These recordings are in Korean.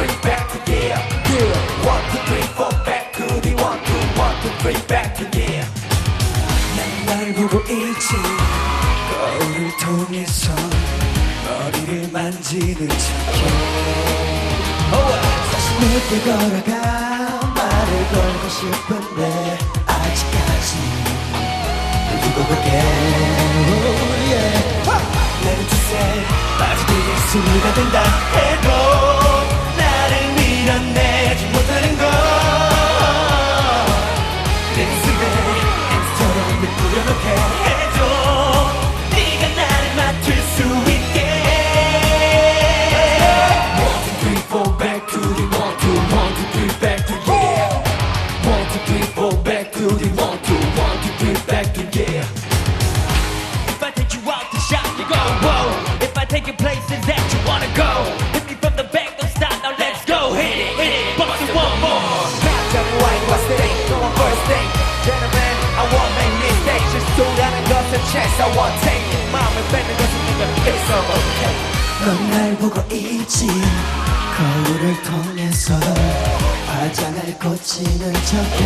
three, back to yeah. One, two, three, four, back to the one, two, one, two, three, back yeah. 난날 보고 있지 거울을 통해서 머리를 만지는 척해 사실 늦게 걸어가 말을 걸고 싶은데 아직까지 두고 볼게 oh. 내는 주세 수가 된다 해도 We're the chance I won't take 마음을 뺏는 것은 네가 it's okay 넌날 보고 있지. 거울을 통해서 화장을 고치는 척해.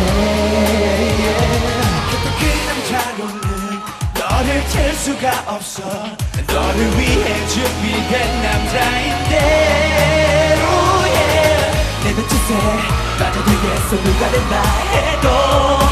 그 남자로는 너를 칠 수가 없어. 너를 위해 준비된 남자인데 yeah. 내가 뜻에 빠져들겠어. 누가 된다 해도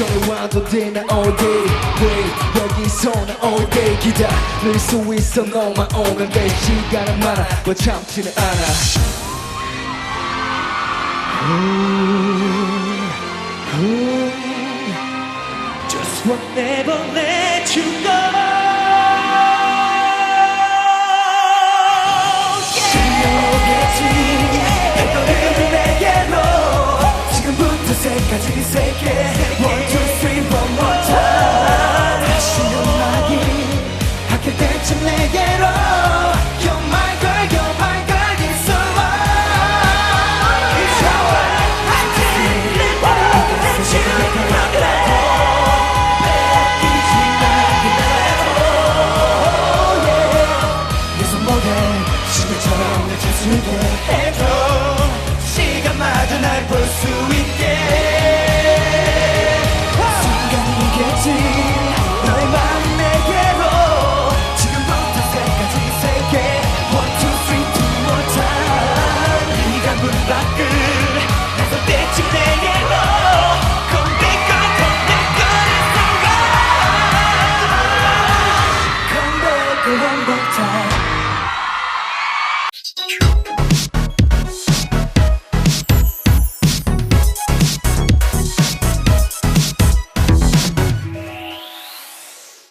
천천히 와도 돼나 all day wait 여기서 나 all day 기다릴 수 있어. 너만 오면 돼 시간은 많아. 뭐 참지는 않아. Just will never let you go. 지금부터 세까지 세 될쯤 내게로 side